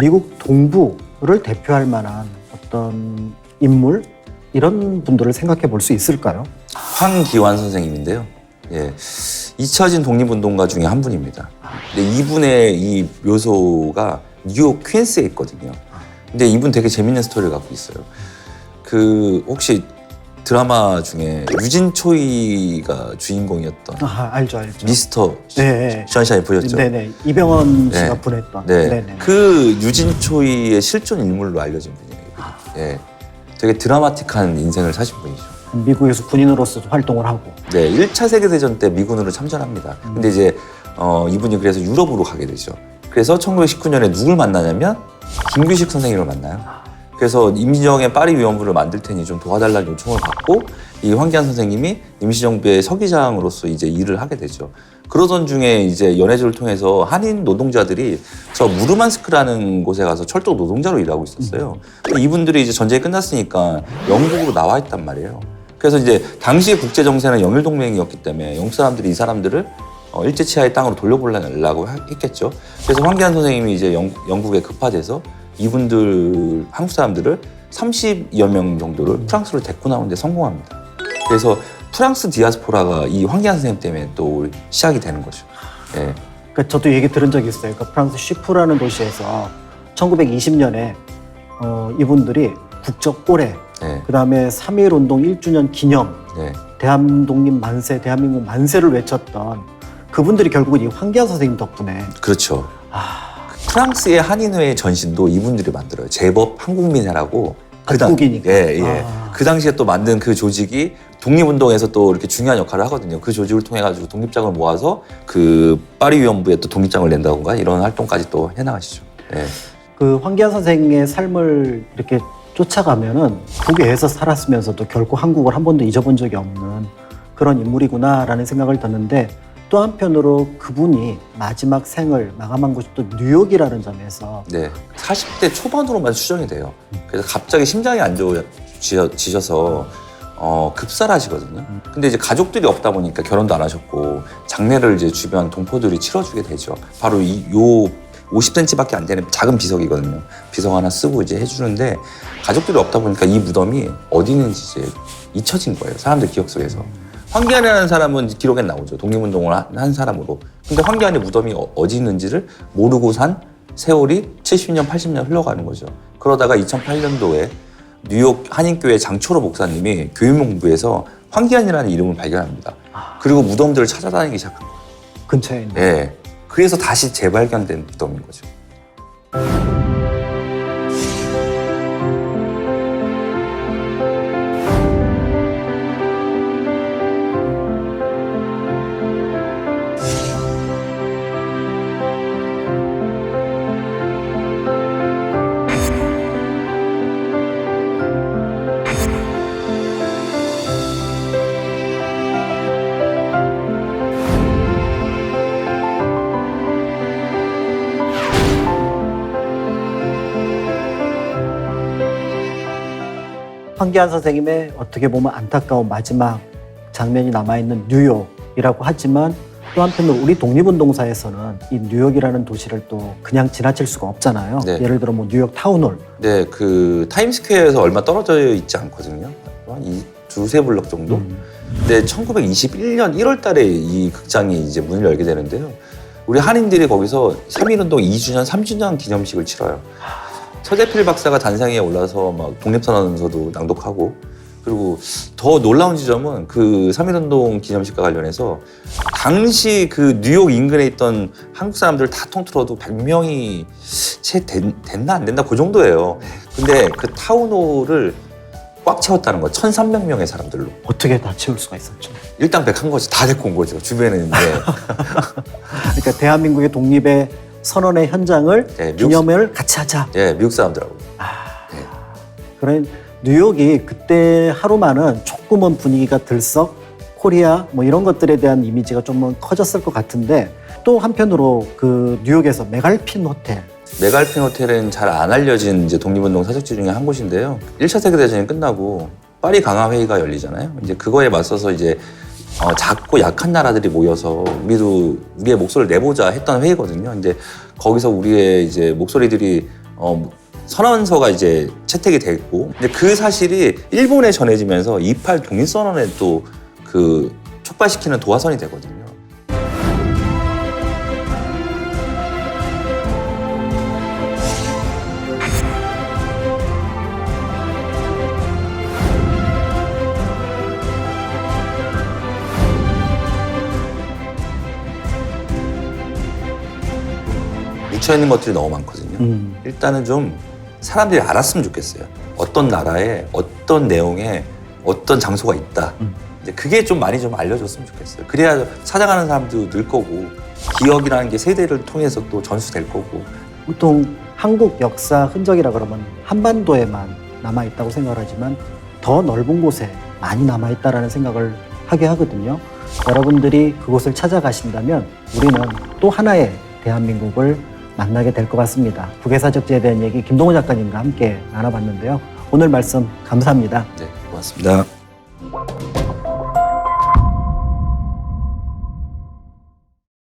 미국 동부를 대표할 만한 어떤 인물 이런 분들을 생각해 볼 수 있을까요? 황기환 선생님인데요. 예. 잊혀진 독립운동가 중에 한 분입니다. 근데 이분의 이 묘소가 뉴욕 퀸스에 있거든요. 근데 이분 되게 재밌는 스토리를 갖고 있어요. 그 혹시 드라마 중에 유진 초이가 주인공이었던 아, 알죠, 알죠. 미스터 네, 네. 션샤인 보셨죠? 네네 이병헌 씨가 네. 보냈던. 네. 네네. 그 유진 초이의 실존 인물로 알려진 분이에요. 이분이. 예. 되게 드라마틱한 인생을 사신 분이죠. 미국에서 군인으로서 활동을 하고. 네, 1차 세계대전 때 미군으로 참전합니다. 근데 이제 어, 이분이 그래서 유럽으로 가게 되죠. 그래서 1919년에 누굴 만나냐면 김규식 선생님을 만나요. 그래서 임시정의 파리 위원부를 만들 테니 좀 도와달라는 요청을 받고 이 황기안 선생님이 임시정부의 서기장으로서 이제 일을 하게 되죠. 그러던 중에 이제 연해조를 통해서 한인 노동자들이 저 무르만스크라는 곳에 가서 철도 노동자로 일하고 있었어요. 이분들이 이제 전쟁이 끝났으니까 영국으로 나와 있단 말이에요. 그래서 이제 당시의 국제 정세는 영일 동맹이었기 때문에 영국 사람들이 이 사람들을 어, 일제 치하의 땅으로 돌려보려고 하- 했겠죠. 그래서 황기안 선생님이 이제 영, 영국에 급파돼서 이분들 한국 사람들을 30여 명 정도를 프랑스로 데리고 나오는데 성공합니다. 그래서 프랑스 디아스포라가 이 황기안 선생님 때문에 또 시작이 되는 거죠. 예. 그러니까 저도 얘기 들은 적이 있어요. 그러니까 프랑스 쉬프라는 도시에서 1920년에 어, 이분들이 국적 올해, 예. 그 다음에 3.1 운동 1주년 기념, 예. 대한독립 만세, 대한민국 만세를 외쳤던 그분들이 결국은 이 황기안 선생님 덕분에 그렇죠. 아, 프랑스의 한인회 전신도 이분들이 만들어요. 제법 한국민회라고. 그 당- 한국이니까. 예, 예. 아. 그 당시에 또 만든 그 조직이 독립운동에서 또 이렇게 중요한 역할을 하거든요. 그 조직을 통해 가지고 독립장을 모아서 그 파리 위원부에 또 독립장을 낸다던가 이런 활동까지 또 해나가시죠. 예. 그 황기안 선생의 삶을 이렇게 쫓아가면은 북에서 살았으면서도 결코 한국을 한 번도 잊어본 적이 없는 그런 인물이구나라는 생각을 듣는데 또 한편으로 그분이 마지막 생을 마감한 곳이 또 뉴욕이라는 점에서 네. 40대 초반으로만 추정이 돼요. 그래서 갑자기 심장이 안 좋아지셔서 어, 급살하시거든요. 근데 이제 가족들이 없다 보니까 결혼도 안 하셨고 장례를 이제 주변 동포들이 치러주게 되죠. 바로 이 요 50cm밖에 안 되는 작은 비석이거든요. 비석 하나 쓰고 이제 해주는데 가족들이 없다 보니까 이 무덤이 어디 있는지 이제 잊혀진 거예요. 사람들 기억 속에서. 황기안이라는 사람은 기록엔 나오죠. 독립운동을 한- 한 사람으로. 근데 황기안의 무덤이 어- 어디 있는지를 모르고 산 세월이 70년, 80년 흘러가는 거죠. 그러다가 2008년도에 뉴욕 한인교회 장초로 목사님이 교육문부에서 황기안이라는 이름을 발견합니다. 그리고 무덤들을 찾아다니기 시작한 거예요. 근처에 있는 예. 그래서 다시 재발견된 무덤인 거죠. 황기안 선생님의 어떻게 보면 안타까운 마지막 장면이 남아있는 뉴욕이라고 하지만 또 한편으로 우리 독립운동사에서는 이 뉴욕이라는 도시를 또 그냥 지나칠 수가 없잖아요. 네. 예를 들어 뭐 뉴욕 타운홀 네, 그 타임스퀘어에서 얼마 떨어져 있지 않거든요. 한 이, 두세 블럭 정도? 음. 근데 1921년 1월 달에 이 극장이 이제 문을 열게 되는데요. 우리 한인들이 거기서 3.1운동 2주년, 3주년 기념식을 치러요. 서대필 박사가 단상에 올라서 막 독립선언서도 낭독하고 그리고 더 놀라운 지점은 그 3.1운동 기념식과 관련해서 당시 그 뉴욕 인근에 있던 한국 사람들 다 통틀어도 100명이 채 된, 됐나 안 된다 그 정도예요. 근데 그 타운홀을 꽉 채웠다는 거 1,300명의 사람들로. 어떻게 다 채울 수가 있었죠. 일당 백한 거지 다 데리고 온 거죠 주변에는 이제 그러니까 대한민국의 독립의 선언의 현장을 네, 미국- 기념을 같이 하자. 예 미국 사람들하고. 그런 뉴욕이 그때 하루만은 조금은 분위기가 들썩 코리아 뭐 이런 것들에 대한 이미지가 좀 커졌을 것 같은데 또 한편으로 그 뉴욕에서 메갈핀 호텔. 메갈핀 호텔은 잘 안 알려진 이제 독립운동 사적지 중에 한 곳인데요. 1차 세계대전이 끝나고 파리 강화 회의가 열리잖아요. 이제 그거에 맞서서 이제 어, 작고 약한 나라들이 모여서 우리도 우리의 목소리를 내보자 했던 회의거든요. 이제 거기서 우리의 이제 목소리들이 어, 선언서가 이제 채택이 됐고 근데 그 사실이 일본에 전해지면서 28 독립선언에 또 그 촉발시키는 도화선이 되거든요. 묻혀 있는 것들이 너무 많거든요. 음. 일단은 좀 사람들이 알았으면 좋겠어요. 어떤 나라에 어떤 내용에 어떤 장소가 있다. 음. 이제 그게 좀 많이 좀 알려줬으면 좋겠어요. 그래야 찾아가는 사람도 늘 거고 기억이라는 게 세대를 통해서 또 전수될 거고 보통 한국 역사 흔적이라 그러면 한반도에만 남아 있다고 생각을 하지만 더 넓은 곳에 많이 남아 있다라는 생각을 하게 하거든요. 여러분들이 그곳을 찾아가신다면 우리는 또 하나의 대한민국을 만나게 될 것 같습니다. 국외사적지에 대한 얘기 김동호 작가님과 함께 나눠봤는데요. 오늘 말씀 감사합니다. 네 고맙습니다.